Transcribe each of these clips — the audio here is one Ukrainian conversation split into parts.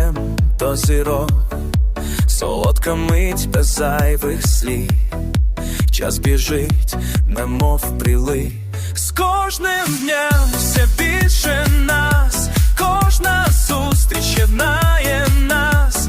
злітаєм до зірок, солодка мить без зайвих слів, час біжить, немов прилив. З кожним днем все більше нас, кожна зустріч єднає нас,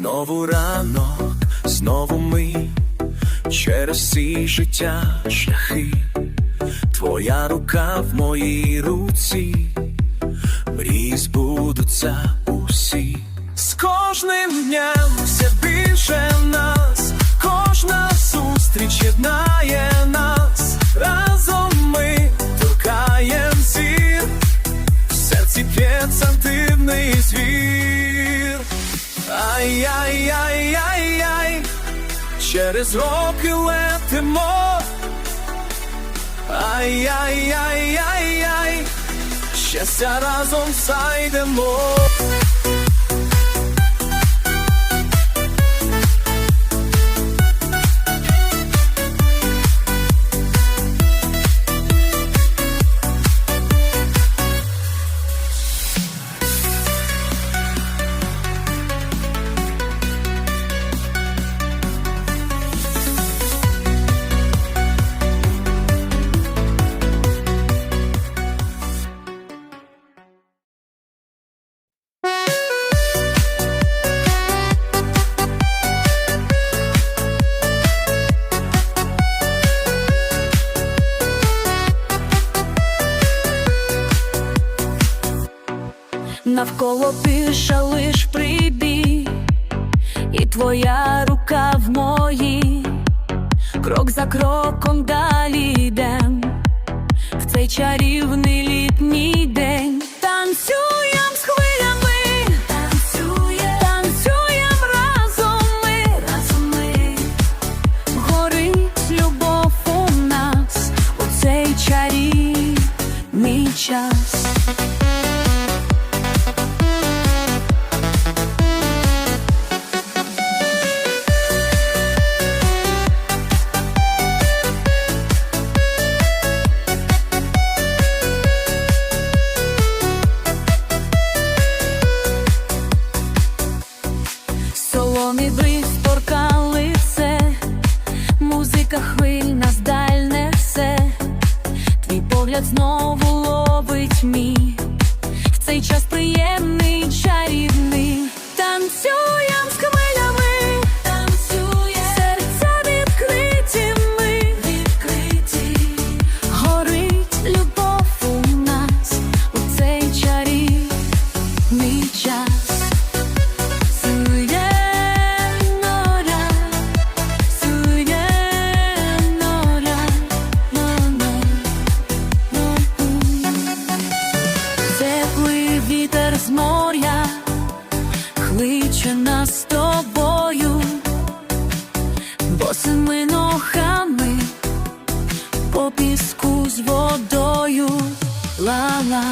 Знову ранок, знову ми. Через всі життя шляхи, твоя рука в моїй руці, мрії збудуться усі. З кожним днем все більше нас, кожна зустріч єднає нас, разом ми торкаєм зір, в серці п'ється дивний звір. Ай-яй-яй-яй-яй, через роки летимо. Ай-яй-яй-яй-яй, щастя разом зайдемо. Навколо пиша лиш прибій, і твоя рука в моїй, крок за кроком далі йдем, в цей чарівний літній день піску з водою, ла-ла,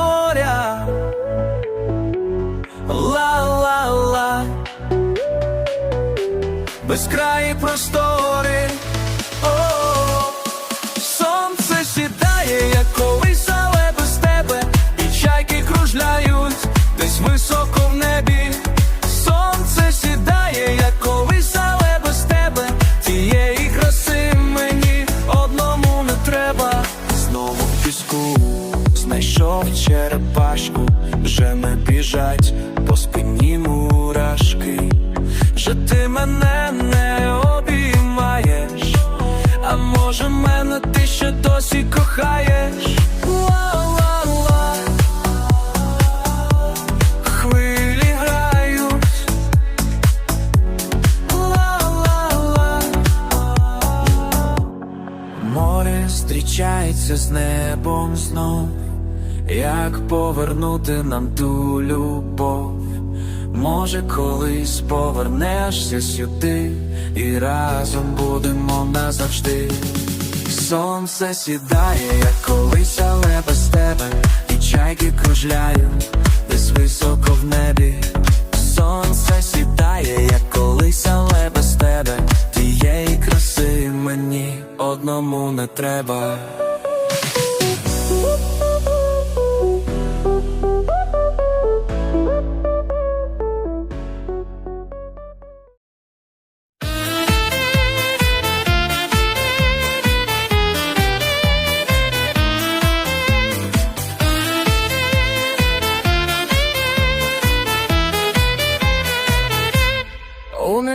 моря. Ла-ла-ла. Безкраї простори. Знайшов черепашку, вже біжать по спині мурашки. Вже ти мене не обіймаєш, а може мене ти ще досі кохаєш? Зустрічається з небом знов, як повернути нам ту любов. Може, колись повернешся сюди, і разом будемо назавжди. Сонце сідає, як колись, але без тебе, і чайки кружляють десь високо в небі. Сонце сідає, як колись, але без тебе. Тієї краси мені одному не треба.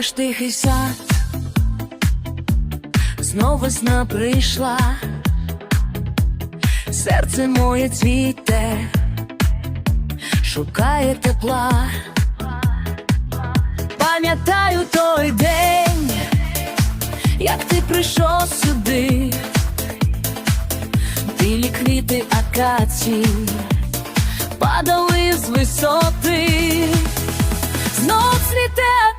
Наш тихий сад? Знов весна прийшла, серце моє цвіте, шукає тепла, пам'ятаю той день, як ти прийшов сюди, білі квіти акації падали з висоти. Знов цвіте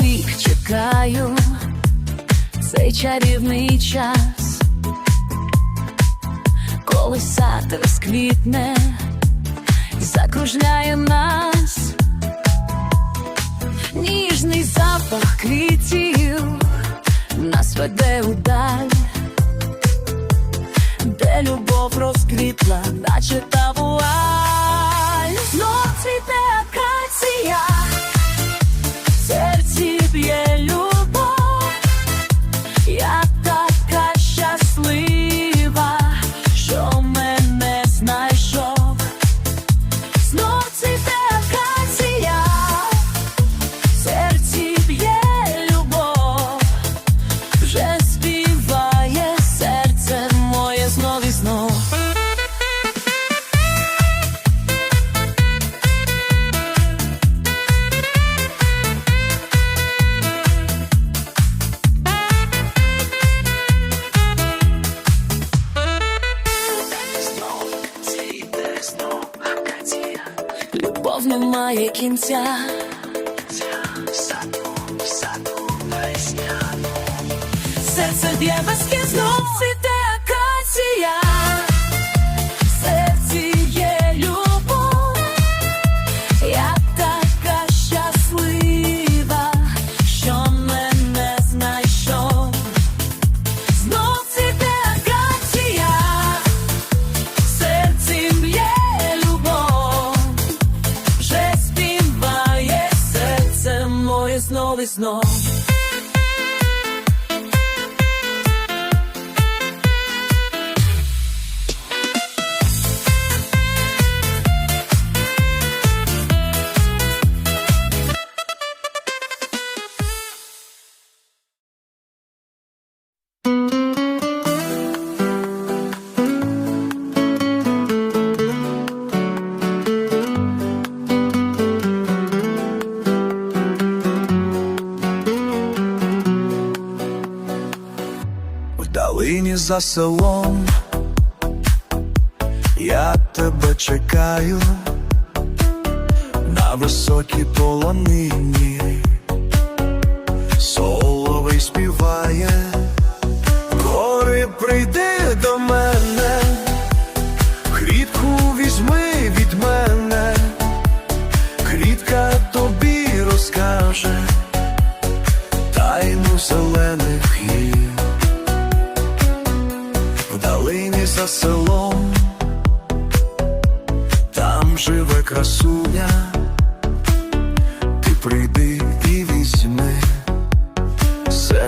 рік чекаю. Цей чарівний час, коли сад розквітне, закружляє нас, ніжний запах квітів нас веде удаль, де любов розквітла, наче та вуаль. Кінця. Серце б'є безкінно, цвіте It's no, there's no. За селом. Я тебе чекаю на високій полонині,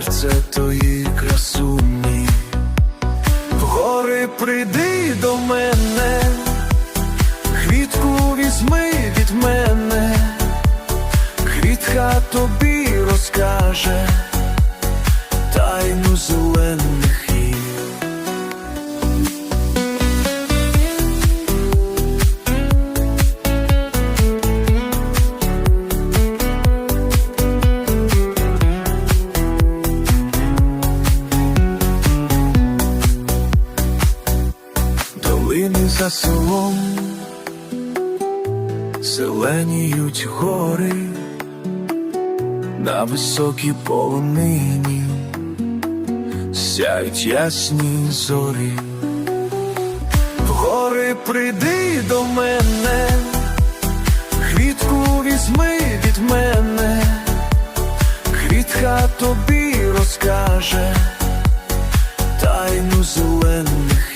серце тої красуні, в гори прийди до мене, квітку візьми від мене, квітка тобі розкаже селом, зеленіють гори на високій полонині, сяють ясні зорі. В гори прийди до мене, квітку візьми від мене, квітка тобі розкаже тайну зелених